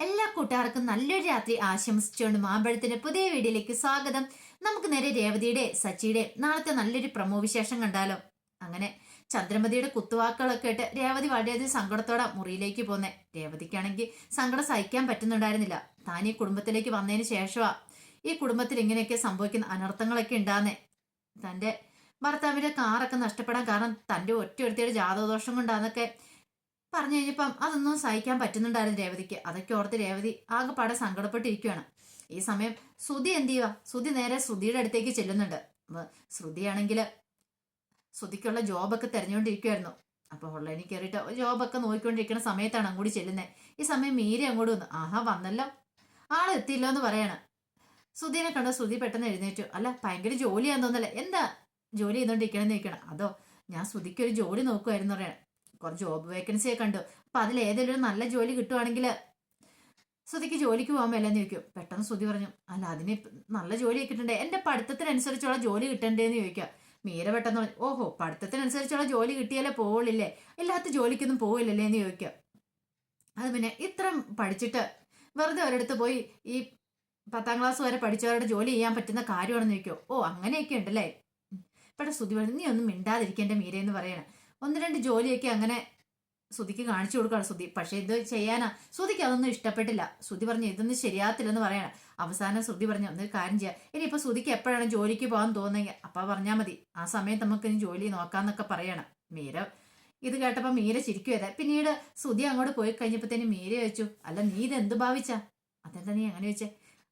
എല്ലാ കൂട്ടുകാർക്കും നല്ലൊരു രാത്രി ആശംസിച്ചുകൊണ്ട് മാമ്പഴത്തിന്റെ പുതിയ വീഡിയോയിലേക്ക് സ്വാഗതം. നമുക്ക് നേരെ രേവതിയുടെ സച്ചിയുടെ നാളത്തെ നല്ലൊരു പ്രമോ വിശേഷം കണ്ടാലോ? അങ്ങനെ ചന്ദ്രമതിയുടെ കുത്തുവാക്കുകളൊക്കെ ഇട്ട് രേവതി വളരെയധികം സങ്കടത്തോടെ മുറിയിലേക്ക് പോന്നെ. രേവതിക്കാണെങ്കിൽ സങ്കടം സഹിക്കാൻ പറ്റുന്നുണ്ടായിരുന്നില്ല. താൻ ഈ കുടുംബത്തിലേക്ക് വന്നതിന് ശേഷമാ ഈ കുടുംബത്തിൽ ഇങ്ങനെയൊക്കെ സംഭവിക്കുന്ന അനർത്ഥങ്ങളൊക്കെ ഉണ്ടാന്നെ. തന്റെ ഭർത്താവിന്റെ കാറൊക്കെ നഷ്ടപ്പെടാൻ കാരണം തന്റെ ഒറ്റ ഒരുത്തിയുടെ ജാതകദോഷം കൊണ്ടാന്നൊക്കെ പറഞ്ഞു കഴിഞ്ഞപ്പം അതൊന്നും സഹിക്കാൻ പറ്റുന്നുണ്ടായിരുന്നു രേവതിക്ക്. അതൊക്കെ ഓർത്ത് രേവതി ആകെപ്പാടെ സങ്കടപ്പെട്ടിരിക്കുകയാണ് ഈ സമയം ശ്രുതി എന്ത് ചെയ്യുക ശ്രുതി നേരെ ശ്രുതിയുടെ അടുത്തേക്ക് ചെല്ലുന്നുണ്ട്. ശ്രുതിയാണെങ്കിൽ ശ്രുതിക്കുള്ള ജോബൊക്കെ തിരഞ്ഞുകൊണ്ടിരിക്കുവായിരുന്നു. അപ്പൊ ഓൺലൈനിൽ കയറിയിട്ട് ജോബൊക്കെ നോക്കിക്കൊണ്ടിരിക്കുന്ന സമയത്താണ് അങ്ങോട്ട് ചെല്ലുന്നത് ഈ സമയം മീരി അങ്ങോട്ട് വന്നു. ആഹാ വന്നല്ലോ. ആൾ എത്തിയില്ലോ എന്ന് പറയാണ്. ശ്രുതിനെ കണ്ട ശ്രുതി പെട്ടെന്ന് എഴുന്നേറ്റു. അല്ല ഭയങ്കര ജോലിയാന്ന് തോന്നല്ലേ എന്താ ജോലി ചെയ്തോണ്ടിരിക്കണമെന്ന് ചോദിക്കണം. അതോ ഞാൻ ശ്രുതിക്ക് ഒരു ജോലി നോക്കുമായിരുന്നു പറയണം. കുറച്ച് ജോബ് വേക്കൻസി ഒക്കെ കണ്ടു അപ്പൊ അതിൽ ഏതെങ്കിലും ഒരു നല്ല ജോലി കിട്ടുവാണെങ്കിൽ ശ്രുതിക്ക് ജോലിക്ക് പോകാൻ മേലെന്ന് ചോദിക്കും. പെട്ടെന്ന് ശ്രുതി പറഞ്ഞു അല്ല അതിന് നല്ല ജോലി കിട്ടണ്ടേ? എന്റെ പഠിത്തത്തിനനുസരിച്ചുള്ള ജോലി കിട്ടണ്ടേന്ന് ചോദിക്കുക മീര പെട്ടെന്ന് പറഞ്ഞു ഓഹോ പഠിത്തത്തിനനുസരിച്ചുള്ള ജോലി കിട്ടിയാലേ പോവുള്ളില്ലേ? ഇല്ലാത്ത ജോലിക്കൊന്നും പോവില്ലല്ലേ? എന്ന് ചോദിക്കുക അത് പിന്നെ ഇത്രയും പഠിച്ചിട്ട് വെറുതെ ഒരിടത്ത് പോയി ഈ പത്താം ക്ലാസ് വരെ പഠിച്ചവരുടെ ജോലി ചെയ്യാൻ പറ്റുന്ന കാര്യമാണെന്ന് ചോദിക്കുമോ ഓ അങ്ങനെയൊക്കെ ഉണ്ടല്ലേ? ഇവിടെ ശ്രുതി പറഞ്ഞു നീ ഒന്നും മിണ്ടാതിരിക്കേണ്ട മീരയെന്ന് പറയണം. ഒന്ന് രണ്ട് ജോലിയൊക്കെ അങ്ങനെ ശ്രുതിക്ക് കാണിച്ചു കൊടുക്കുകയാണ് ശ്രുതി പക്ഷേ ഇത് ചെയ്യാനാ. ശ്രുതിക്ക് അതൊന്നും ഇഷ്ടപ്പെട്ടില്ല. ശ്രുതി പറഞ്ഞു ഇതൊന്നും ശരിയാത്തില്ലെന്ന് പറയണം. അവസാനം ശ്രുതി പറഞ്ഞു ഒന്ന് കാര്യം ചെയ്യാം. ഇനിയിപ്പോ ശ്രുതിക്ക് എപ്പോഴാണ് ജോലിക്ക് പോകാൻ തോന്നുന്നെങ്കിൽ അപ്പൊ പറഞ്ഞാൽ മതി. ആ സമയത്ത് നമുക്ക് ഇനി ജോലി നോക്കാന്നൊക്കെ പറയണം മീര. ഇത് കേട്ടപ്പോ മീര ചിരിക്കുവതെ പിന്നീട് ശ്രുതി അങ്ങോട്ട് പോയി കഴിഞ്ഞപ്പോഴത്തേന് മീര ചോദിച്ചു അല്ല നീ ഇത് എന്ത് ഭാവിച്ചാ? അതെന്താ നീ അങ്ങനെ ചോദിച്ചേ?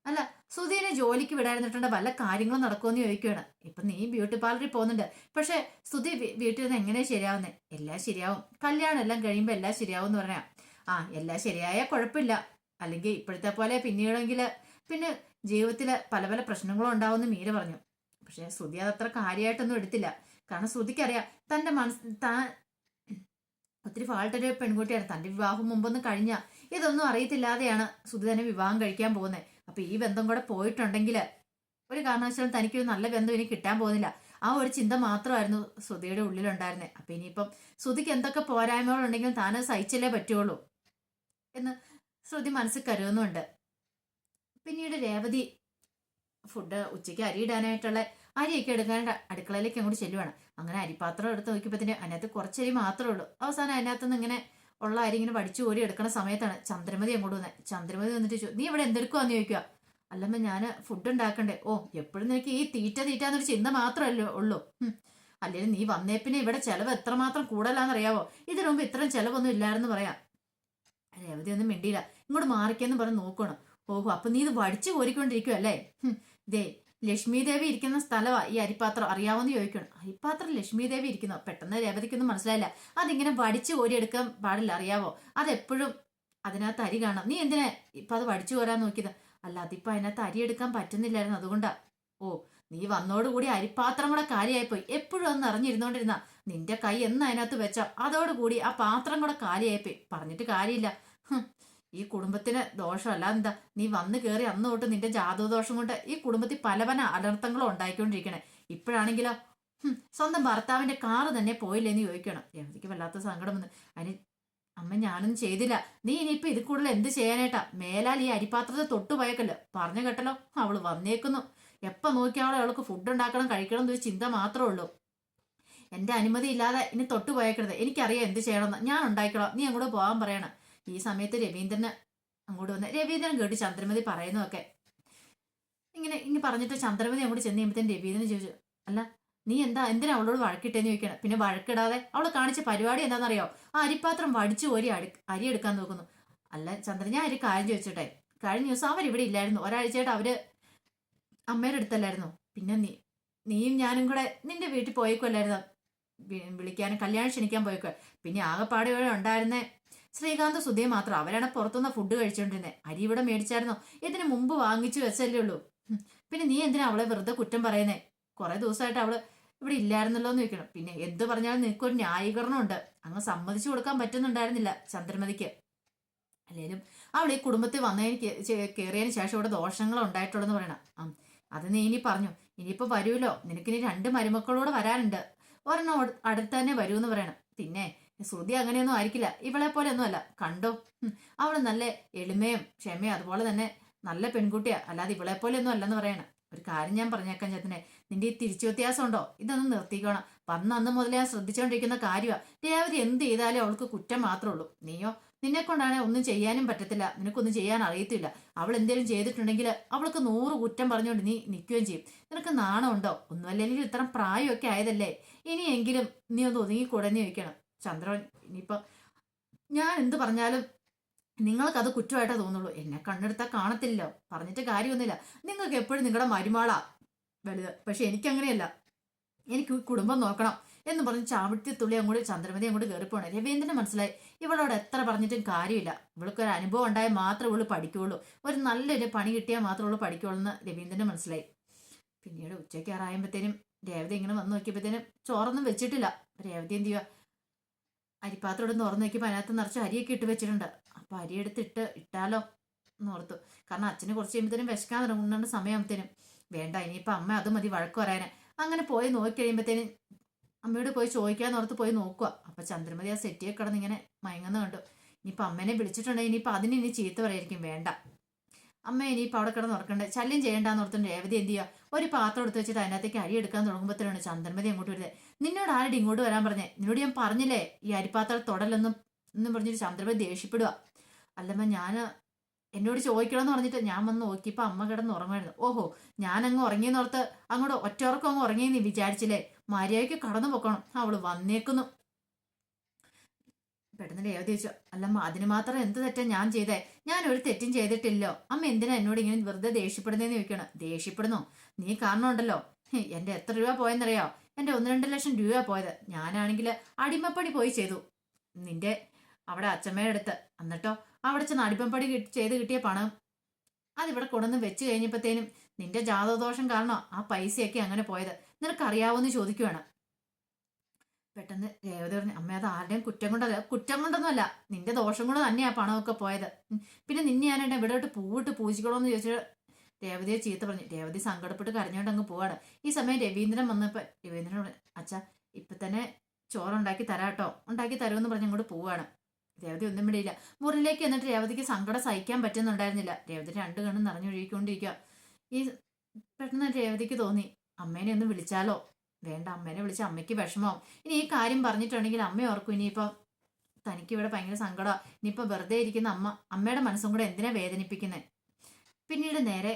അല്ല സുധീനെ ജോലിക്ക് വിടായിരുന്നിട്ടുണ്ട് വല്ല കാര്യങ്ങളും നടക്കുമെന്ന് ചോദിക്കുകയാണ്. ഇപ്പൊ നീ ബ്യൂട്ടി പാർലറിൽ പോകുന്നുണ്ട്. പക്ഷെ സുധി വീട്ടിൽ നിന്ന് എങ്ങനെ ശരിയാവുന്നേ? എല്ലാം ശരിയാവും. കല്യാണം എല്ലാം കഴിയുമ്പോൾ എല്ലാം ശരിയാവും എന്ന് പറയാം. ആ എല്ലാം ശരിയായ കുഴപ്പമില്ല. അല്ലെങ്കിൽ ഇപ്പോഴത്തെ പോലെ പിന്നീടെങ്കിൽ പിന്നെ ജീവിതത്തിൽ പല പല പ്രശ്നങ്ങളും ഉണ്ടാവുമെന്ന് മീര പറഞ്ഞു. പക്ഷെ ശ്രുതി അതത്ര കാര്യമായിട്ടൊന്നും എടുത്തില്ല. കാരണം സുധിക്കറിയാം തന്റെ മനസ്സ് താൻ ഒത്തിരി ഫാൾട്ടൊരു പെൺകുട്ടിയാണ്. തന്റെ വിവാഹം മുമ്പൊന്നും കഴിഞ്ഞ ഇതൊന്നും അറിയത്തില്ലാതെയാണ് സുധി തന്നെ വിവാഹം കഴിക്കാൻ പോകുന്നത് അപ്പൊ ഈ ബന്ധം കൂടെ പോയിട്ടുണ്ടെങ്കിൽ ഒരു കാരണവശാലും തനിക്കൊരു നല്ല ബന്ധം ഇനി കിട്ടാൻ പോകുന്നില്ല. ആ ഒരു ചിന്ത മാത്രമായിരുന്നു ശ്രുതിയുടെ ഉള്ളിലുണ്ടായിരുന്നത് അപ്പൊ ഇനിയിപ്പം ശ്രുതിക്ക് എന്തൊക്കെ പോരായ്മകളുണ്ടെങ്കിലും താൻ സഹിച്ചല്ലേ പറ്റുള്ളൂ എന്ന് ശ്രുതി മനസ്സിൽ കരുതുന്നുണ്ട്. പിന്നീട് രേവതി ഫുഡ് ഉച്ചയ്ക്ക് അരി ഇടാനായിട്ടുള്ള അരിയൊക്കെ എടുക്കാൻ അടുക്കളയിലേക്ക് അങ്ങോട്ട് ചെല്ലുവാണ്. അങ്ങനെ അരിപാത്രം എടുത്ത് നോക്കിയപ്പോൾ അതിനകത്ത് കുറച്ചരി മാത്രമേ ഉള്ളൂ. അവസാനം അതിനകത്തുനിന്ന് ഇങ്ങനെ ഉള്ള അരി ഇങ്ങനെ വടിച്ചു ഓടി എടുക്കുന്ന സമയത്താണ്. ചന്ദ്രമതി അങ്ങോട്ട് വന്നത് ചന്ദ്രമതി വന്നിട്ട് ചോ നീ ഇവിടെ എന്തെടുക്കുവാന്ന് ചോദിക്കുക അല്ലമ്മ ഞാൻ ഫുഡ് ഉണ്ടാക്കണ്ടേ. ഓ എപ്പോഴും നിനക്ക് ഈ തീറ്റ തീറ്റ എന്നൊരു ചിന്ത മാത്രമല്ലേ ഉള്ളൂ. അല്ലെങ്കിൽ നീ വന്നേ പിന്നെ ഇവിടെ ചെലവ് എത്രമാത്രം കൂടുതലാണെന്നറിയാവോ ഇതിനു മുമ്പ് ഇത്രയും ചിലവൊന്നും ഇല്ലായിരുന്നു പറയാം. രേവതി ഒന്നും മിണ്ടിയില്ല. ഇങ്ങോട്ട് മാറിക്കെന്ന് പറഞ്ഞ് നോക്കണം ഓഹോ അപ്പൊ നീ ഇത് വടിച്ചു കോരിക്കൊണ്ടിരിക്കുവല്ലേ ദേ ലക്ഷ്മി ദേവി ഇരിക്കുന്ന സ്ഥലമാ ഈ അരിപ്പാത്രം. അറിയാവുന്ന ചോദിക്കണം അരിപ്പാത്രം ലക്ഷ്മി ദേവി ഇരിക്കുന്നു. പെട്ടെന്ന് രേവതിക്കൊന്നും മനസ്സിലായില്ല. അതിങ്ങനെ വടിച്ചു കോരിയെടുക്കാൻ പാടില്ല അറിയാവോ? അതെപ്പോഴും അതിനകത്ത് അരി കാണാം. നീ എന്തിനാ ഇപ്പൊ അത് വടിച്ചു കോരാൻ നോക്കിയത്? അല്ല അതിപ്പോ അതിനകത്ത് അരി എടുക്കാൻ പറ്റുന്നില്ലായിരുന്നു. അതുകൊണ്ടാ. ഓ നീ വന്നോടുകൂടി അരിപ്പാത്രം കൂടെ കാലിയായിപ്പോയി. എപ്പോഴും അന്ന് അറിഞ്ഞിരുന്നോണ്ടിരുന്ന. നിന്റെ കൈ എന്ന് അതിനകത്ത് വെച്ച. അതോടുകൂടി ആ പാത്രം കൂടെ കാലിയായിപ്പോയി. പറഞ്ഞിട്ട് കാര്യമില്ല. ഈ കുടുംബത്തിന് ദോഷമല്ല എന്താ നീ വന്ന് കയറി അന്ന് തൊട്ട് നിന്റെ ജാതകദോഷം കൊണ്ട് ഈ കുടുംബത്തിൽ പല പല അനർത്ഥങ്ങളും ഉണ്ടായിക്കൊണ്ടിരിക്കണേ. ഇപ്പോഴാണെങ്കിലോ സ്വന്തം ഭർത്താവിന്റെ കാറ് തന്നെ പോയില്ലേ എന്ന് ചോദിക്കണം. രേവതിക്ക് വല്ലാത്ത സങ്കടം അതിന് അമ്മ ഞാനൊന്നും ചെയ്തില്ല. നീ ഇനിയിപ്പോ ഇത് കൂടുതൽ എന്ത് ചെയ്യാനായിട്ടാ? മേലാൽ ഈ അരിപ്പാത്രത്തെ തൊട്ടുപോയക്കല്ലോ പറഞ്ഞു കേട്ടല്ലോ അവൾ വന്നേക്കുന്നു. എപ്പോ നോക്കിയാളോ അവൾക്ക് ഫുഡ് ഉണ്ടാക്കണം കഴിക്കണം എന്നൊരു ചിന്ത മാത്രമേ ഉള്ളൂ. എന്റെ അനുമതി ഇല്ലാതെ ഇനി തൊട്ടു പോയേക്കരുത്. എനിക്കറിയാം എന്ത് ചെയ്യണമെന്ന്. ഞാൻ ഉണ്ടായിക്കോളാം. നീ അങ്ങോട്ട് പോകാൻ പറയണം. ഈ സമയത്ത് രവീന്ദ്രന് അങ്ങോട്ട് വന്ന് രവീന്ദ്രൻ കേട്ട് ചന്ദ്രമതി പറയുന്നതൊക്കെ. ഇങ്ങനെ ഇങ്ങനെ പറഞ്ഞിട്ട് ചന്ദ്രമതി അങ്ങോട്ട് ചെന്ന് കഴിയുമ്പോഴത്തേന് രവീന്ദ്രൻ ചോദിച്ചു അല്ല നീ എന്താ എന്തിനാ അവളോട് വഴക്കിട്ടേന്ന് ചോദിക്കണം? പിന്നെ വഴക്കിടാതെ അവളെ കാണിച്ച പരിപാടി എന്താണെന്നറിയോ? ആ അരിപ്പാത്രം വടിച്ചു ഓരി അടി അരി എടുക്കാൻ നോക്കുന്നു. അല്ല ചന്ദ്രൻ ഞാൻ ഒരു കാര്യം ചോദിച്ചോട്ടെ കഴിഞ്ഞ ദിവസം അവരിവിടെ ഇല്ലായിരുന്നു. ഒരാഴ്ചയായിട്ട് അവർ അമ്മയുടെ അടുത്തല്ലായിരുന്നു. പിന്നെ നീ നീയും ഞാനും കൂടെ നിന്റെ വീട്ടിൽ പോയേക്കുമല്ലായിരുന്നു വിളിക്കാനും കല്യാണം ക്ഷണിക്കാൻ പോയേക്കോ പിന്നെ ആകെപ്പാടെ ഇവിടെ ഉണ്ടായിരുന്നേ ശ്രീകാന്ത് സുധയെ മാത്രം അവരാണ് പുറത്തുനിന്ന് ഫുഡ് കഴിച്ചുകൊണ്ടിരുന്നത് അരി ഇവിടെ മേടിച്ചായിരുന്നോ? ഇതിന് മുമ്പ് വാങ്ങിച്ചു വെച്ചല്ലേ ഉള്ളൂ. പിന്നെ നീ എന്തിനാ അവളെ വെറുതെ കുറ്റം പറയുന്നേ? കുറെ ദിവസമായിട്ട് അവൾ ഇവിടെ ഇല്ലായിരുന്നല്ലോ എന്ന് ചോദിക്കണം. പിന്നെ എന്ത് പറഞ്ഞാലും നിനക്കൊരു ന്യായീകരണം ഉണ്ട് അങ്ങ് സമ്മതിച്ചു കൊടുക്കാൻ പറ്റുന്നുണ്ടായിരുന്നില്ല ചന്ദ്രമതിക്ക്. അല്ലേലും അവൾ ഈ കുടുംബത്തിൽ വന്നതിന് കയറിയതിന് ശേഷം ഇവിടെ ദോഷങ്ങൾ ഉണ്ടായിട്ടുള്ളൂ എന്ന് പറയണം അത് നീ ഇനി പറഞ്ഞു. ഇനിയിപ്പോ വരുമല്ലോ. നിനക്കിനി രണ്ട് മരുമക്കളോട് വരാനുണ്ട്. ഒരെണ്ണം അടുത്ത് തന്നെ വരൂ എന്ന് പറയണം. പിന്നെ ശ്രുതി അങ്ങനെയൊന്നും ആയിരിക്കില്ല. ഇവളെ പോലെ ഒന്നും അല്ല കണ്ടോ അവൾ നല്ല എളിമയും ക്ഷമയും അതുപോലെ തന്നെ നല്ല പെൺകുട്ടിയാ. അല്ലാതെ ഇവളെ പോലെ ഒന്നും അല്ലെന്ന് പറയണം. ഒരു കാര്യം ഞാൻ പറഞ്ഞേക്കാൻ ചേട്ടനെ. നിന്റെ ഈ തിരിച്ചു വ്യത്യാസം ഉണ്ടോ? ഇതൊന്നും നിർത്തിക്കോണം. വന്ന അന്ന് മുതലേ ഞാൻ ശ്രദ്ധിച്ചുകൊണ്ടിരിക്കുന്ന കാര്യമാണ് രേവതി എന്ത് ചെയ്താലും അവൾക്ക് കുറ്റം മാത്രമേ ഉള്ളൂ. നീയോ? നിന്നെ കൊണ്ടാണ് ഒന്നും ചെയ്യാനും പറ്റത്തില്ല. നിനക്കൊന്നും ചെയ്യാൻ അറിയത്തില്ല. അവൾ എന്തെങ്കിലും ചെയ്തിട്ടുണ്ടെങ്കിൽ അവൾക്ക് നൂറ് കുറ്റം പറഞ്ഞുകൊണ്ട് നീ നിൽക്കുകയും ചെയ്യും. നിനക്ക് നാണമുണ്ടോ? ഒന്നുമല്ലെങ്കിൽ ഇത്ര പ്രായമൊക്കെ ആയതല്ലേ? ഇനിയെങ്കിലും നീ ഒന്ന് ഒതുങ്ങിക്കൂടെന്ന് ചോദിക്കണം. ചന്ദ്രൻ ഇനിയിപ്പോ ഞാൻ എന്ത് പറഞ്ഞാലും നിങ്ങൾക്കത് കുറ്റമായിട്ടേ തോന്നുള്ളൂ. എന്നെ കണ്ണെടുത്താൽ കാണത്തില്ല. പറഞ്ഞിട്ട് കാര്യമൊന്നുമില്ല. നിങ്ങൾക്ക് എപ്പോഴും നിങ്ങളുടെ മരുമാളാ വലുത്. പക്ഷെ എനിക്കങ്ങനെയല്ല. എനിക്ക് കുടുംബം നോക്കണം എന്ന് പറഞ്ഞ് ചാവിട്ടി തുള്ളി അങ്ങോട്ട് ചന്ദ്രമതി അങ്ങോട്ട് കയറിപ്പോണേ. രവീന്ദ്രന് മനസ്സിലായി. ഇവളോട് എത്ര പറഞ്ഞിട്ടും കാര്യമില്ല. ഇവൾക്ക് ഒരു അനുഭവം ഉണ്ടായാൽ മാത്രമേ ഇവൾ പഠിക്കുകയുള്ളൂ ഒരു നല്ലൊരു പണി കിട്ടിയാൽ മാത്രമേ ഉള്ളൂ പഠിക്കുകയുള്ളൂ എന്ന് രവീന്ദ്രന് മനസ്സിലായി. പിന്നീട് ഉച്ചയ്ക്ക് ആറായപ്പോഴത്തേനും രേവതി ഇങ്ങനെ വന്ന് നോക്കിയപ്പോഴത്തേനും ചോറൊന്നും വെച്ചിട്ടില്ല. രേവതി എന്ത് ചെയ്യുക അരിപ്പാത്രം തുറന്നു നോക്കിയപ്പോൾ അതിനകത്ത് നിറച്ച് അരിയൊക്കെ ഇട്ട് വെച്ചിട്ടുണ്ട്. അപ്പൊ അരി എടുത്തിട്ട് ഇട്ടാലോ എന്ന് ഓർത്തു. കാരണം അച്ഛന് കുറച്ച് കഴിയുമ്പോഴത്തേനും വിശക്കാൻ തുടങ്ങുന്നുണ്ട് സമയമാകുമ്പോഴത്തേനും വേണ്ട ഇനിയിപ്പോൾ അമ്മ അത് മതി വഴക്ക് പറയാന്. അങ്ങനെ പോയി നോക്കി കഴിയുമ്പോഴത്തേനും അമ്മയോട് പോയി ചോദിക്കാന്ന് ഓർത്ത് പോയി നോക്കുക അപ്പൊ ചന്ദ്രമതി ആ സെറ്റിയെ കിടന്ന് ഇങ്ങനെ മയങ്ങുന്ന കണ്ടു. ഇനിയിപ്പോൾ അമ്മേനെ വിളിച്ചിട്ടുണ്ടെങ്കിൽ ഇനിയിപ്പോൾ അതിന് ഇനി ചീത്ത പറയായിരിക്കും. വേണ്ട. അമ്മ ഇനിയിപ്പോൾ അവിടെ കിടന്ന് ഉറക്കണ്ടേ? ശല്യം ചെയ്യേണ്ടെന്ന് ഓർത്തുണ്ട് രേവതി എന്ത് ചെയ്യുക ഒരു പാത്രം എടുത്ത് വെച്ചിട്ട് അതിനകത്തേക്ക് അരി എടുക്കാൻ തുടങ്ങുമ്പോഴത്തേനാണ് ചന്ദ്രമതി അങ്ങോട്ട് വരുന്നത്. നിന്നോട് ആരുടെ ഇങ്ങോട്ട് വരാൻ പറഞ്ഞേ? നിന്നോട് ഞാൻ പറഞ്ഞില്ലേ ഈ അരിപ്പാത്രം തൊടലെന്നും എന്നും പറഞ്ഞിട്ട് ചന്ദ്രമതി ദേഷ്യപ്പെടുക അല്ലമ്മ ഞാൻ എന്നോട് ചോദിക്കണമെന്ന് പറഞ്ഞിട്ട് ഞാൻ വന്ന് നോക്കിയപ്പോൾ അമ്മ കിടന്ന് ഉറങ്ങുമായിരുന്നു. ഓഹോ ഞാൻ അങ്ങ് ഉറങ്ങിയെന്ന് ഓർത്ത് അങ്ങോട്ട് ഉറക്കം അങ്ങ് ഉറങ്ങിയെന്ന് വിചാരിച്ചില്ലേ? മര്യാദയ്ക്ക് കടന്നു പൊക്കണം. അവൾ വന്നേക്കുന്നു. പെട്ടെന്ന് രേവതി ചോദിച്ചു അല്ലമ്മ അതിന് മാത്രം എന്ത് തെറ്റാ ഞാൻ ചെയ്തേ? ഞാൻ ഒരു തെറ്റും ചെയ്തിട്ടില്ലോ. അമ്മ എന്തിനാ എന്നോട് ഇങ്ങനെ വെറുതെ ദേഷ്യപ്പെടുന്നതെന്ന് ചോദിക്കണം? ദേഷ്യപ്പെടുന്നു? നീ കാരണമുണ്ടല്ലോ. ഉണ്ടല്ലോ എന്റെ എത്ര രൂപ പോയെന്നറിയോ? എന്റെ ഒന്ന് രണ്ട് ലക്ഷം രൂപ പോയത്. ഞാനാണെങ്കിൽ അടിമപ്പണി പോയി ചെയ്തു. നിന്റെ അവിടെ അച്ഛമ്മയുടെ അടുത്ത്. എന്നിട്ടോ? അവിടെ ചെന്ന് അടിമപ്പണി ചെയ്ത് കിട്ടിയ പണം. അതിവിടെ കൊണ്ടുവന്ന് വെച്ച് കഴിഞ്ഞപ്പോഴത്തേനും നിന്റെ ജാതകദോഷം കാരണം ആ പൈസയൊക്കെ അങ്ങനെ പോയത്? നിനക്കറിയാവോ എന്ന് ചോദിക്കുവാണ്. പെട്ടെന്ന് രേവതി പറഞ്ഞു അമ്മ അത് ആരുടെയും കുറ്റം കൊണ്ടല്ല കുറ്റം കൊണ്ടൊന്നുമല്ല. നിന്റെ ദോഷം കൊണ്ട് തന്നെയാ പണമൊക്കെ പോയത്. പിന്നെ നിന്നെ ഞാൻ ഇവിടെ വിട്ട് പൂവിട്ട് പൂജിക്കണോന്ന് ചോദിച്ചിട്ട് രേവതിയെ ചീത്ത പറഞ്ഞു. രേവതി സങ്കടപ്പെട്ട് കരഞ്ഞോണ്ട് അങ്ങ് പോവാണ്. ഈ സമയം രവീന്ദ്രൻ വന്നപ്പോ രവീന്ദ്രൻ പറഞ്ഞു അച്ഛാ ഇപ്പൊ തന്നെ ചോറുണ്ടാക്കി തരാട്ടോ ഉണ്ടാക്കി തരുമെന്ന് പറഞ്ഞ് അങ്ങോട്ട് പോവാണ്. രേവതി ഒന്നും വിടിയില്ല മുറിയിലേക്ക് എന്നിട്ട് രേവതിക്ക് സങ്കടം സഹിക്കാൻ പറ്റുന്നുണ്ടായിരുന്നില്ല. രേവതി രണ്ട് കണ്ണും നിറഞ്ഞൊഴുകിക്കൊണ്ടിരിക്കുക ഈ പെട്ടെന്ന് രേവതിക്ക് തോന്നി അമ്മേനെ ഒന്ന് വിളിച്ചാലോ? വേണ്ട അമ്മേനെ വിളിച്ച് അമ്മയ്ക്ക് വിഷമം ഇനി ഈ കാര്യം പറഞ്ഞിട്ടുണ്ടെങ്കിൽ അമ്മ ഓർക്കും ഇനിയിപ്പം തനിക്ക് ഇവിടെ ഭയങ്കര സങ്കടം. ഇനിയിപ്പോൾ വെറുതെ ഇരിക്കുന്ന അമ്മ അമ്മയുടെ മനസ്സും കൂടെ എന്തിനാ വേദനിപ്പിക്കുന്നത് പിന്നീട് നേരെ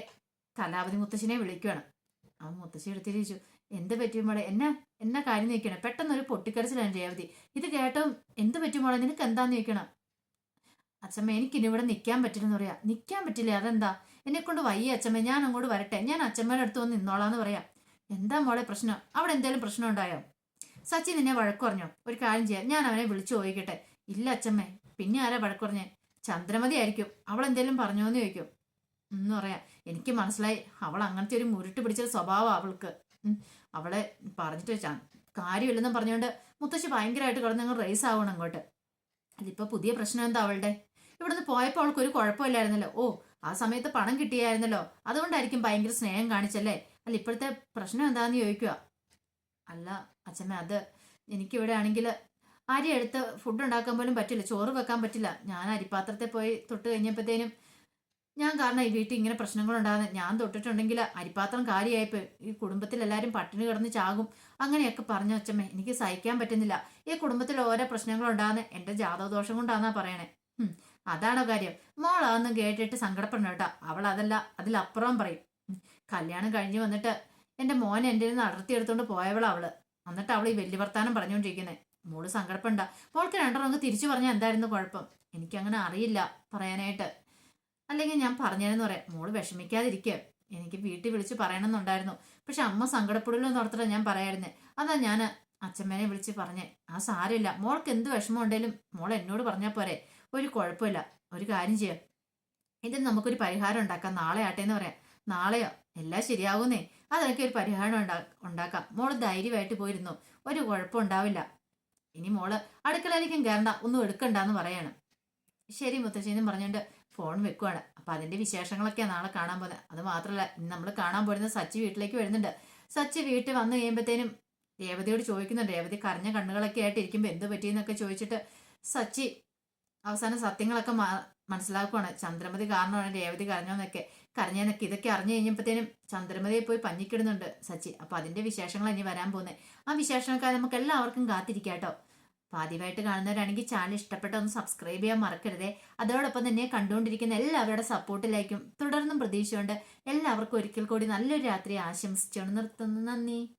കലാപതി മുത്തശ്ശിനെ വിളിക്കുകയാണ്. അവൻ മുത്തശ്ശി എടുത്തിരിച്ചു. എന്ത് പറ്റും മോളെ? എന്നെ എന്നെ കാര്യം നോക്കണം പെട്ടെന്ന് ഒരു പൊട്ടിക്കരച്ചിലാണ് രേവതി. ഇത് കേട്ടോ എന്ത് പറ്റും മോളെ? നിനക്ക് എന്താന്ന് ചോദിക്കണം? അച്ഛമ്മ എനിക്കിനി ഇവിടെ നിൽക്കാൻ പറ്റില്ലെന്ന് പറയാം. നിൽക്കാൻ പറ്റില്ല? അതെന്താ? എന്നെ കൊണ്ട് വയ്യ അച്ഛമ്മ. ഞാൻ അങ്ങോട്ട് വരട്ടെ. ഞാൻ അച്ഛമ്മേടെ അടുത്ത് വന്ന് നിന്നോളാന്ന് പറയാം. എന്താ മോളെ പ്രശ്നം? അവിടെ എന്തെങ്കിലും പ്രശ്നം ഉണ്ടായോ? സച്ചിൻ എന്നെ വഴക്ക് പറഞ്ഞു ഒരു കാര്യം ചെയ്യാം. ഞാൻ അവനെ വിളിച്ചു ചോദിക്കട്ടെ. ഇല്ല അച്ഛമ്മേ പിന്നെ ആരാ വഴക്ക് പറഞ്ഞേ ചന്ദ്രമതി ആയിരിക്കും. അവൾ എന്തെങ്കിലും പറഞ്ഞോന്ന് ചോദിക്കും. എന്ന് പറയാം. എനിക്ക് മനസ്സിലായി. അവൾ അങ്ങനത്തെ ഒരു മുരുട്ട് പിടിച്ച സ്വഭാവം അവൾക്ക്. അവളെ പറഞ്ഞിട്ട് വെച്ചാ കാര്യമില്ലെന്നും പറഞ്ഞുകൊണ്ട് മുത്തശ്ശി ഭയങ്കരമായിട്ട് കിടന്ന് അങ്ങ് റേസ് ആവണം അങ്ങോട്ട്. അതിപ്പോ പുതിയ പ്രശ്നം എന്താ അവളുടെ? ഇവിടുന്ന് പോയപ്പോൾ അവൾക്ക് ഒരു കുഴപ്പമില്ലായിരുന്നല്ലോ. ഓ ആ സമയത്ത് പണം കിട്ടിയായിരുന്നല്ലോ. അതുകൊണ്ടായിരിക്കും ഭയങ്കര സ്നേഹം കാണിച്ചല്ലേ? അല്ല ഇപ്പോഴത്തെ പ്രശ്നം എന്താന്ന് ചോദിക്കുക അല്ല അച്ഛമ്മ അത് എനിക്കിവിടെ ആണെങ്കിൽ അരി എടുത്ത് ഫുഡ് ഉണ്ടാക്കാൻ പോലും പറ്റില്ല ചോറ് വെക്കാൻ പറ്റില്ല. ഞാൻ അരിപ്പാത്രത്തെ പോയി തൊട്ട് കഴിഞ്ഞപ്പോഴത്തേനും ഞാൻ കാരണം ഈ വീട്ടിൽ ഇങ്ങനെ പ്രശ്നങ്ങളുണ്ടാകുന്നത് ഞാൻ തൊട്ടിട്ടുണ്ടെങ്കിൽ അരിപ്പാത്രം കാര്യമായിപ്പോ ഈ കുടുംബത്തിൽ എല്ലാവരും പട്ടിണി കിടന്ന് ചാകും. അങ്ങനെയൊക്കെ പറഞ്ഞു അച്ഛമ്മേ എനിക്ക് സഹിക്കാൻ പറ്റുന്നില്ല. ഈ കുടുംബത്തിൽ ഓരോ പ്രശ്നങ്ങളുണ്ടാകുന്ന എന്റെ ജാതകദോഷം കൊണ്ടാന്നാ പറയണേ. അതാണോ കാര്യം? മോളാന്ന് കേട്ടിട്ട് സങ്കടപ്പെടണം കേട്ടോ. അവൾ അതല്ല അതിലപ്പുറം പറയും. കല്യാണം കഴിഞ്ഞ് വന്നിട്ട് എന്റെ മോൻ എന്റെ നിന്ന് അടർത്തിയെടുത്തോണ്ട് പോയവളാ അവൾ. എന്നിട്ട് അവൾ ഈ വലിയ വർത്താനം പറഞ്ഞുകൊണ്ടിരിക്കുന്നത് മോൾ സങ്കടപ്പണ്ട. മോൾക്ക് രണ്ടെണ്ണം തിരിച്ചു പറഞ്ഞാൽ എന്തായിരുന്നു കുഴപ്പം? എനിക്കങ്ങനെ അറിയില്ല പറയാനായിട്ട്. അല്ലെങ്കിൽ ഞാൻ പറഞ്ഞതെന്ന് പറയാം. മോൾ വിഷമിക്കാതിരിക്കുക എനിക്ക് വീട്ടിൽ വിളിച്ച് പറയണമെന്നുണ്ടായിരുന്നു. പക്ഷെ അമ്മ സങ്കടപ്പെടില്ലെന്ന് ഓർത്തിട്ടാ ഞാൻ പറയായിരുന്നേ. അതാ ഞാൻ അച്ഛമ്മേനെ വിളിച്ച് പറഞ്ഞേ. ആ സാരമില്ല. മോൾക്ക് എന്ത് വിഷമം ഉണ്ടെങ്കിലും മോൾ എന്നോട് പറഞ്ഞാൽ പോരെ. ഒരു കുഴപ്പമില്ല. ഒരു കാര്യം ചെയ്യാം. ഇതിന് നമുക്കൊരു പരിഹാരം ഉണ്ടാക്കാം. നാളെ ആട്ടെ എന്ന് പറയാം. നാളെയോ? എല്ലാം ശരിയാകുന്നേ അതൊക്കെ ഒരു പരിഹാരം ഉണ്ടാ ഉണ്ടാക്കാം. മോൾ ധൈര്യമായിട്ട് പോയിരുന്നു. ഒരു കുഴപ്പം ഉണ്ടാവില്ല. ഇനി മോൾ അടുക്കളയിലേക്കും കയറണ്ട ഒന്നും എടുക്കണ്ടെന്ന് പറയാണ്. ശരി മുത്തശ്ശേനും പറഞ്ഞുകൊണ്ട് ഫോൺ വെക്കുവാണ്. അപ്പൊ അതിന്റെ വിശേഷങ്ങളൊക്കെ നാളെ കാണാൻ പോകുന്നത് അത് മാത്രമല്ല ഇന്ന് നമ്മൾ കാണാൻ പോരുന്ന സച്ചി വീട്ടിലേക്ക് വരുന്നുണ്ട്. സച്ചി വീട്ടിൽ വന്നു കഴിയുമ്പോഴത്തേനും രേവതിയോട് ചോദിക്കുന്നുണ്ട് രേവതി കരഞ്ഞ കണ്ണുകളൊക്കെ ആയിട്ട് ഇരിക്കുമ്പോൾ എന്ത് പറ്റിയെന്നൊക്കെ ചോദിച്ചിട്ട് സച്ചി അവസാനം സത്യങ്ങളൊക്കെ മനസ്സിലാക്കുവാണ്. ചന്ദ്രമതി കാരണമാണ് രേവതി കരഞ്ഞോന്നൊക്കെ കരഞ്ഞെന്നൊക്കെ ഇതൊക്കെ അറിഞ്ഞു കഴിഞ്ഞപ്പോഴത്തേനും ചന്ദ്രമതിയെ പോയി പഞ്ഞിക്കിടുന്നുണ്ട് സച്ചി. അപ്പൊ അതിന്റെ വിശേഷങ്ങൾ ഇനി വരാൻ പോകുന്നത്. ആ വിശേഷങ്ങൾക്കായി നമുക്ക് എല്ലാവർക്കും കാത്തിരിക്കാട്ടോ ആദ്യമായിട്ട് കാണുന്നവരാണെങ്കിൽ ചാനൽ ഇഷ്ടപ്പെട്ട ഒന്ന് സബ്സ്ക്രൈബ് ചെയ്യാൻ മറക്കരുതേ. അതോടൊപ്പം തന്നെ കണ്ടുകൊണ്ടിരിക്കുന്ന എല്ലാവരുടെ സപ്പോർട്ടിലേക്കും തുടർന്നും പ്രതീക്ഷയുണ്ട്. എല്ലാവർക്കും ഒരിക്കൽ കൂടി നല്ലൊരു രാത്രി ആശംസിച്ചുകൊണ്ട് നിർത്തുന്നു. നന്ദി.